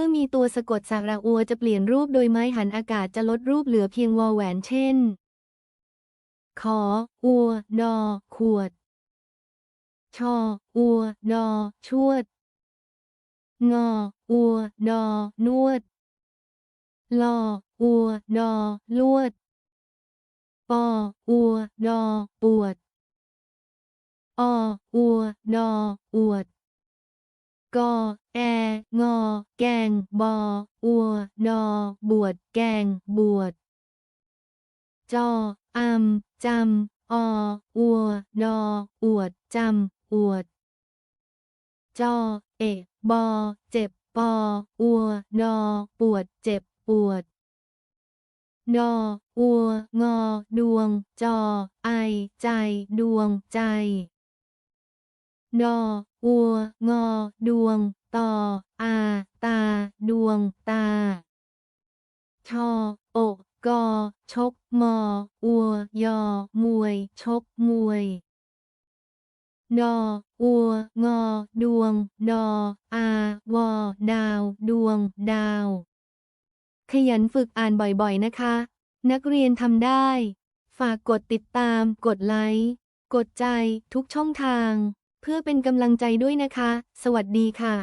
มื่อมีตัวสะกดสระอัวจะเปลี่ยนรูปโดยไม้หันอากาศจะลดรูปเหลือเพียงวอแหวนเช่น ขอ อัว ดอ ขวด ชอ อัว ดอ ชวด งอ อัว ดอ นวด ลอ อัว ดอ ลวด ปอ อัว ดอ ปวด อ อัว ดอ อวด กอแองอ แกงบอ อัวดอบวดแกงบวดจออำจำออัวดออวดจำอวด จอเอะบอ เจ็บปออัวดอปวดเจ็บปวดดออัวงอ ดวง จอ ไอ ใจ ดวงใจ ดออัว งอ ดวง ตอ อา ตา ดวง ตา ชอโอกกอ ชก มอ อัว ยอ มวย ชก มวยดออัว งอ ดวง ดอ อา วอ ดาว ดวง ดาว ขยันฝึกอ่านบ่อยๆ นะคะ นักเรียนทำได้ ฝากกดติดตาม กดไลค์ กดใจ ทุกช่องทาง เพื่อเป็นกำลังใจด้วยนะคะ สวัสดีค่ะ